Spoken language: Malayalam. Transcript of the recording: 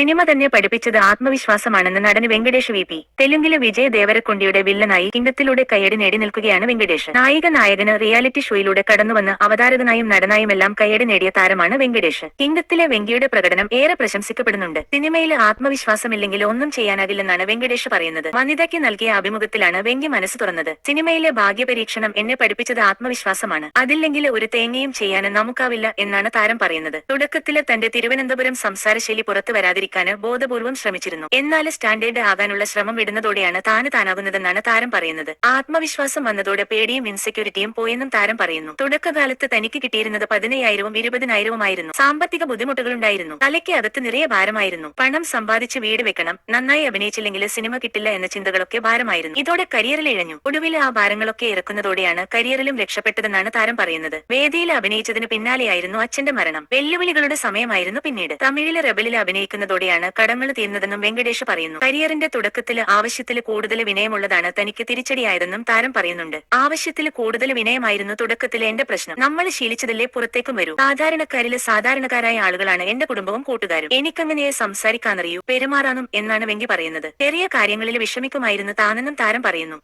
സിനിമ തന്നെ പഠിപ്പിച്ചത് ആത്മവിശ്വാസമാണെന്ന് നടൻ വെങ്കടേഷ് വി പി. തെലുങ്കിലെ വിജയ് ദേവരക്കൊണ്ടിയുടെ വില്ലനായി കിങ്കത്തിലൂടെ കയ്യടി നേടി നിൽക്കുകയാണ് വെങ്കടേഷ്. നായിക നായകന് റിയാലിറ്റി ഷോയിലൂടെ കടന്നുവന്ന് അവതാരകനായും നടനായുമെല്ലാം കയ്യടി നേടിയ താരമാണ് വെങ്കടേഷ്. കിങ്കത്തിലെ വെങ്കിയുടെ പ്രകടനം ഏറെ പ്രശംസിക്കപ്പെടുന്നുണ്ട്. സിനിമയിൽ ആത്മവിശ്വാസമില്ലെങ്കിൽ ഒന്നും ചെയ്യാനാകില്ലെന്നാണ് വെങ്കടേഷ് പറയുന്നത്. വനിതയ്ക്ക് നൽകിയ അഭിമുഖത്തിലാണ് വെങ്കി മനസ്സ് തുറന്നത്. സിനിമയിലെ ഭാഗ്യപരീക്ഷണം എന്നെ പഠിപ്പിച്ചത് ആത്മവിശ്വാസമാണ്. അതില്ലെങ്കിൽ ഒരു തേങ്ങയും ചെയ്യാൻ നമുക്കാവില്ല എന്നാണ് താരം പറയുന്നത്. തുടക്കത്തിലെ തന്റെ തിരുവനന്തപുരം സംസാരശൈലി പുറത്തു വരാതിരിക്കാന് ബോധപൂർവം ശ്രമിച്ചിരുന്നു. എന്നാൽ സ്റ്റാൻഡേർഡ് ആകാനുള്ള ശ്രമം വിടുന്നതോടെയാണ് താന് താനാകുന്നതെന്നാണ് താരം പറയുന്നത്. ആത്മവിശ്വാസം വന്നതോടെ പേടിയും ഇൻസെക്യൂരിറ്റിയും പോയെന്നും താരം പറയുന്നു. തുടക്കകാലത്ത് തനിക്ക് കിട്ടിയിരുന്നത് പതിനയ്യായിരവും ഇരുപതിനായിരവുമായിരുന്നു. സാമ്പത്തിക ബുദ്ധിമുട്ടുകളുണ്ടായിരുന്നു. തലയ്ക്ക് അകത്ത് നിറയെ ഭാരമായിരുന്നു. പണം സമ്പാദിച്ച് വീട് വെക്കണം നന്നായി അഭിനയിച്ചില്ലെങ്കിൽ സിനിമ കിട്ടില്ല എന്ന ചിന്തകളൊക്കെ ഭാരമായിരുന്നു. ഇതോടെ കരിയറിൽ ഇഴഞ്ഞു. ഒടുവിൽ ആ ഭാരങ്ങളൊക്കെ ഇറക്കുന്നതോടെയാണ് കരിയറിലും രക്ഷപ്പെട്ടതെന്നാണ് താരം പറയുന്നത്. വേദിയിൽ അഭിനയിച്ചതിന് പിന്നാലെയായിരുന്നു അച്ഛന്റെ മരണം. വെല്ലുവിളികളുടെ സമയമായിരുന്നു പിന്നീട്. തമിഴിലെ റബലിൽ അഭിനയിക്കുന്നതോടെയാണ് കടങ്ങൾ തീർന്നതെന്നും വെങ്കടേഷ് പറയുന്നു. കരിയറിന്റെ തുടക്കത്തിൽ ആവശ്യത്തിൽ കൂടുതൽ വിനയമുള്ളതാണ് തനിക്ക് തിരിച്ചടിയായതെന്നും താരം പറയുന്നുണ്ട്. ആവശ്യത്തിൽ കൂടുതൽ വിനയമായിരുന്നു തുടക്കത്തിൽ എന്റെ പ്രശ്നം. നമ്മൾ ശീലിച്ചതല്ലേ പുറത്തേക്കും വരൂ. സാധാരണക്കാരിൽ സാധാരണക്കാരായ ആളുകളാണ് എന്റെ കുടുംബവും കൂട്ടുകാരും. എനിക്കങ്ങനെ സംസാരിക്കാനറിയൂ. പെരുമാറാനും എന്നാണ് വെങ്കി പറയുന്നത്. ചെറിയ കാര്യങ്ങളിൽ വിഷമിക്കുമായിരുന്നു താനെന്നും താരം പറയുന്നു.